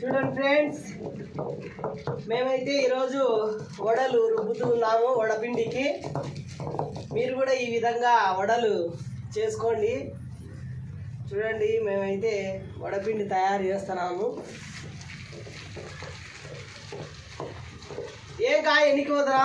చూడండి ఫ్రెండ్స్ మేమైతే ఈరోజు వడలు రుబ్బుతున్నాము వడపిండికి. మీరు కూడా ఈ విధంగా వడలు చేసుకోండి. చూడండి మేమైతే వడపిండి తయారు చేస్తున్నాము. ఏం కాయ ఎన్నికి వదరా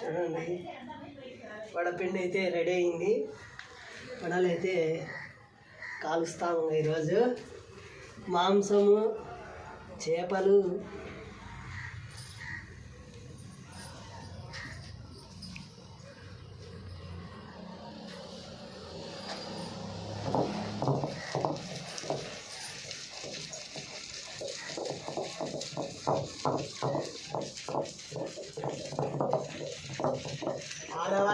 చూడండి. వడపిండి అయితే రెడీ అయింది. వడలు అయితే కాలుస్తాము ఈరోజు. మాంసము చేపలు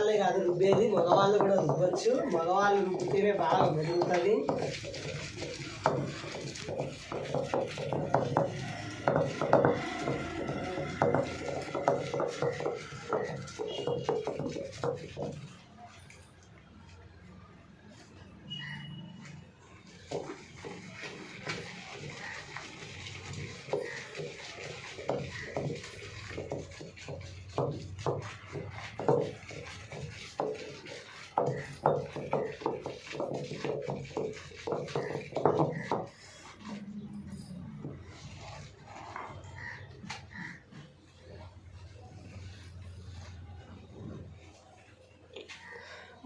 ఆడవాళ్ళే కాదు రుబ్బేది. మగవాళ్ళు కూడా రుబ్బచ్చు. మగవాళ్ళు రుబ్బితేనే బాగా మెరుగుతుంది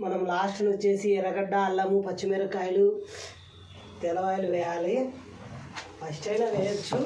మనం లాస్ట్లో వచ్చేసి ఎర్రగడ్డ అల్లము పచ్చిమిరపకాయలు తెల్లవాయలు వేయాలి. ఫస్ట్ అయినా వేయచ్చు.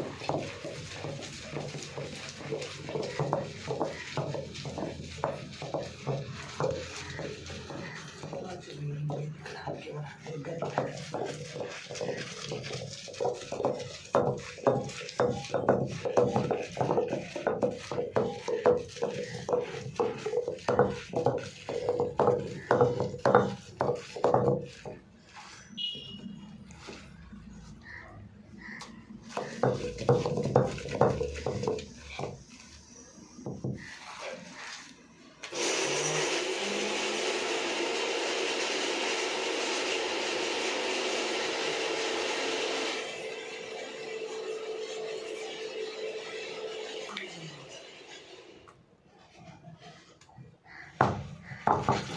Thank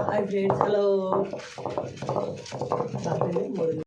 హాయ్ ఫ్రెండ్స్ హలో మూడు